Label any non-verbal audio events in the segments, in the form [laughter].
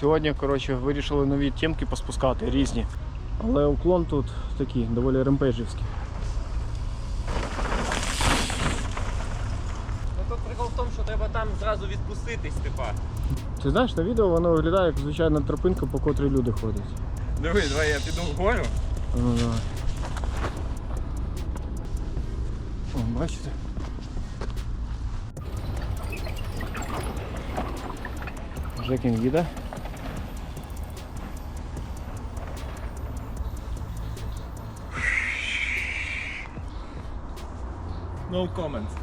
Сьогодні, коротше, вирішили нові тємки поспускати, різні. Але уклон тут такий, доволі ремпейджівський. Ну тут прикол в тому, що треба там зразу відпуститись, типа. Ти знаєш, на відео воно виглядає як звичайна тропинка, по котрій люди ходять. Диви, давай я піду вгору. Ну, давай. О, бачите? Жекін їде. No comments.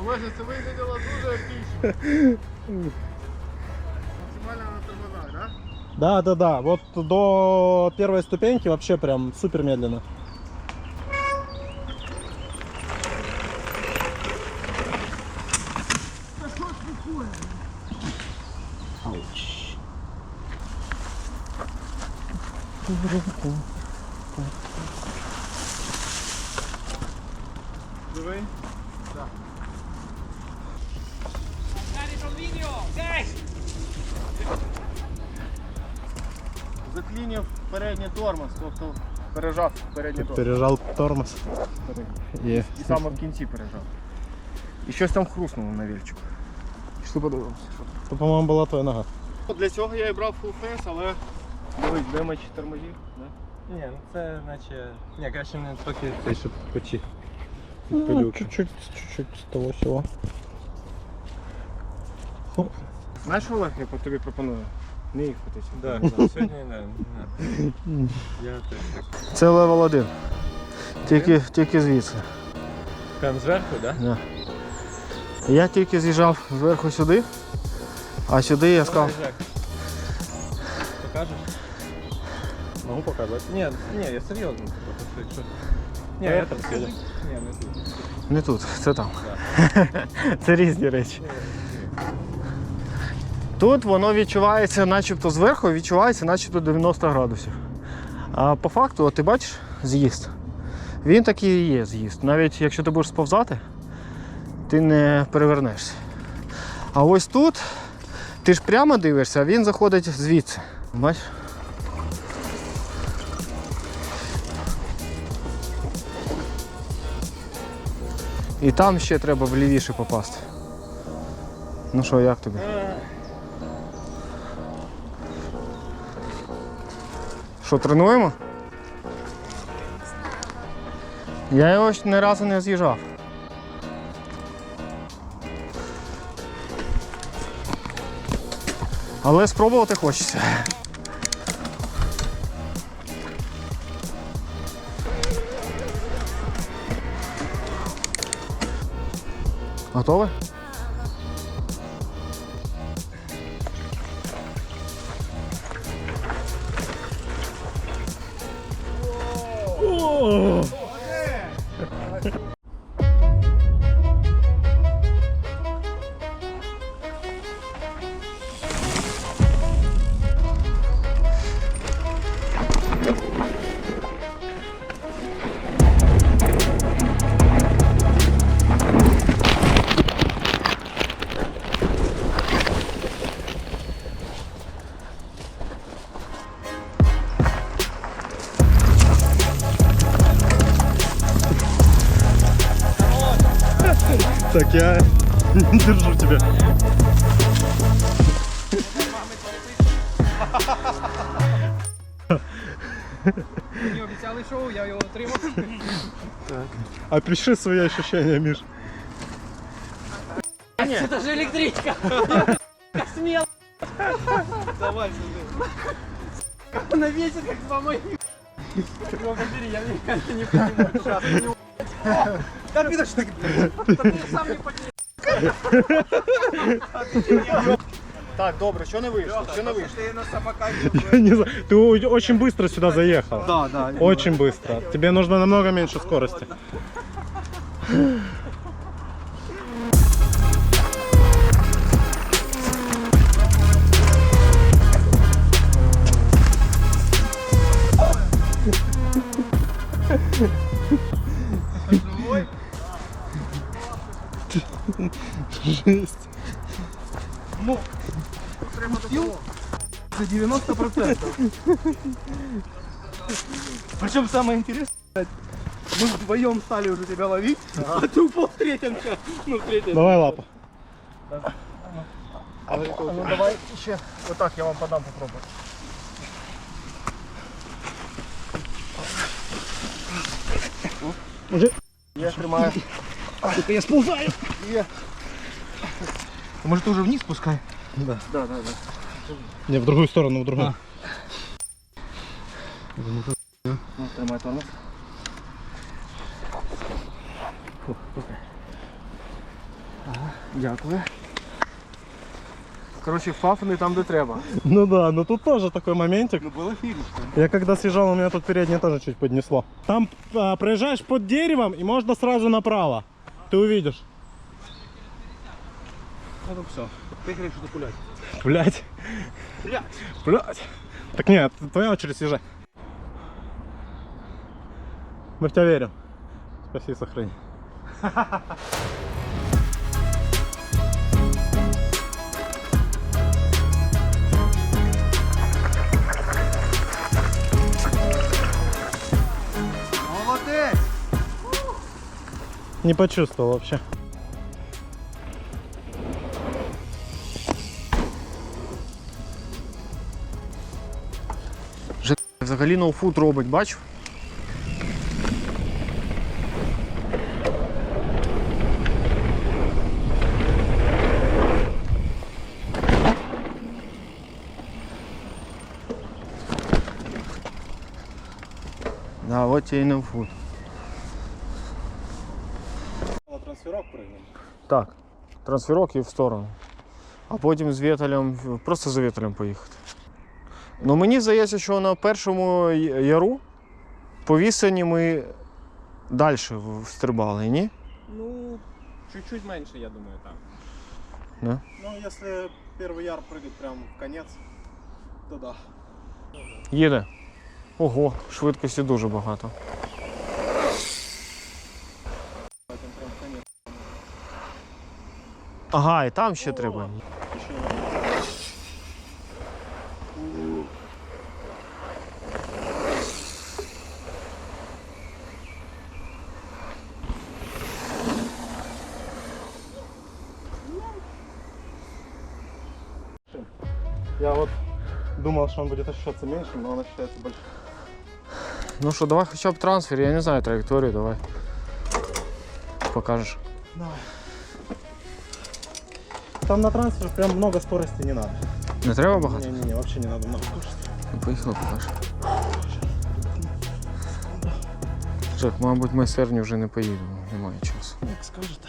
Олеже, це виглядало дуже епічно. Максимально на тормозах, так? Да, да, да. Вот до первой ступеньки вообще прям супер медленно. Диви. Заклінив передній тормоз, тобто пережав передній тормоз. Пережал тормоз. И І саме в кінці пережав. І щось там хруснуло на вільчику. Пішли подивимося. що то, по-моему, была твоя нога. Для цього я і брав full face, але дивись, демедж тормозів. Да? Ні, ну це наче. Ні, краще не поки. Ты еще почти. чуть-чуть, чуть-чуть с того всего. Знаєш, Олег, я по тобі пропоную? Не їхати. Да, [laughs] да, сьогодні не. не. Я теж так. Це левел 1. Тільки, тільки звідси. Прям зверху, так? Да? Да. Я тільки з'їжджав зверху сюди, а сюди я сказав. Покажеш? Могу показать. Ні, ні, я серйозно. Якщо. Ні, я там сидю. Ні, не тут. Не тут, це там. [laughs] це різні речі. Тут воно відчувається начебто зверху, відчувається начебто 90 градусів. А по факту, от ти бачиш з'їзд. Він такий і є з'їзд. Навіть якщо ти будеш сповзати, ти не перевернешся. А ось тут ти ж прямо дивишся, а він заходить звідси. Бачиш? І там ще треба влівіше попасти. Ну що, як тобі? Що, тренуємо? Я його ні разу не з'їжджав. Але спробувати хочеться. Готові? Так я держу тебя. Мені обіцяли шоу, я його отримав. Опиши свои ощущения, Миш. Це ж електричка. Смело. Давай. Она весит как два моих. Бери, я никогда не понимаю. Да ты что так? Ты сам не понимаешь. Так, добре, що не вийшло? Що не вийшло? Ты на самокате. [laughs] Я не знаю. Ты очень быстро сюда заехал. Да, да. Очень быстро. Тебе нужно намного меньше скорости. [laughs] 90%. Причем самое интересное, блядь, мы вдвоем стали уже тебя ловить, а ты упал в третьем. Ну, в третьем. Давай лапу. Ну давай ще отак я вам подам попробую. Уже. Я тримаю. Я сползаю. Може ти вже вниз пускай? Да. Да, да, да. Не, в другую сторону, в другую. Ну, тримай тормоз. Ага, дякую. Коротше, фаф не там, де треба. Ну да, но тут тоже такой моментик. Ну, было фигушка. Я когда съезжал, у меня тут переднее тоже чуть поднесло. Там а, проезжаешь под деревом и можно сразу направо. Ты увидишь. Ну, все. Ты говоришь, что пулять. Блять. Блядь. Так нет, твоя очередь съезжай. Мы в тебя верим. Спаси и сохрани. Молодец! Не почувствовал вообще. Взагалі ноуфуд робить, бачив? Да, от тебе і ноуфуд. Трансферок прыгнем. Так, трансферок і в сторону. А потім з вітелем, просто за вітелем поїхати. Ну мені здається, що на першому яру по відстані ми далі стрибали, ні? Ну, чуть-чуть меньше, я думаю, там. Да? Ну, если первый яр прыгать прям в конец, то да. Їде. Ого, швидкості дуже багато. Ага, і там ще треба. Я вот думал, что он будет ощущаться меньше, но он ощущается больше. Ну що, давай хоча б трансфер, я не знаю траєкторію, давай. Покажеш. Там на трансфер прям много скорости не надо. Не треба багато? Не-не-не, вообще не надо много скорости. Ну, Поїхали, покажеш. Жак, мабуть, ми серні вже не поїдемо, немає часу. Как скажете.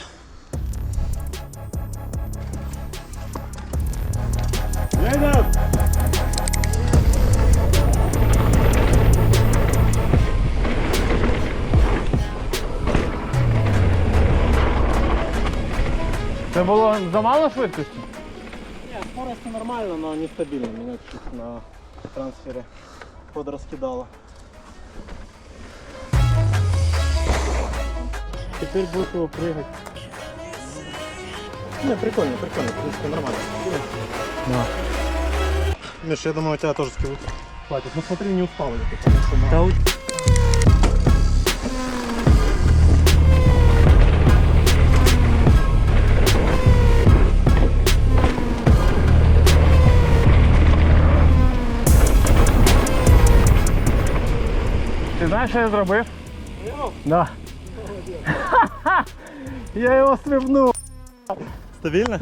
Було замало швидкості? Нет, скорость нормально, но нестабильно. Меня чуть на трансфере подраскидало. Теперь будешь его прыгать. Не, прикольно, прикольно, в принципе, нормально. Да. Миш, я думаю, у тебя тоже скилл хватит. Ну смотри, не ли ты, потому что на- Та у- знаєш, що я зробив? Да. [laughs] Я його стрибнув. Стабильно?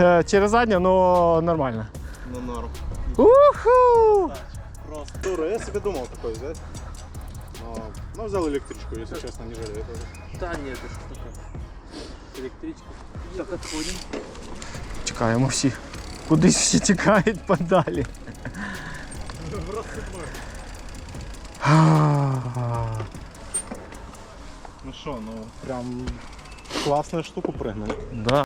Е, Через задню, але нормально. Ну норм. Уху! Просто дура. Я себе думал такой взять. Но, но взял электричку, если честно, не жалею тоже. Да нет, это что такое? Электричка. Так, отходим. Чекаємо всі. Кудись всі тікають подалі. ну что, ну прям классную штуку прыгнули. Да.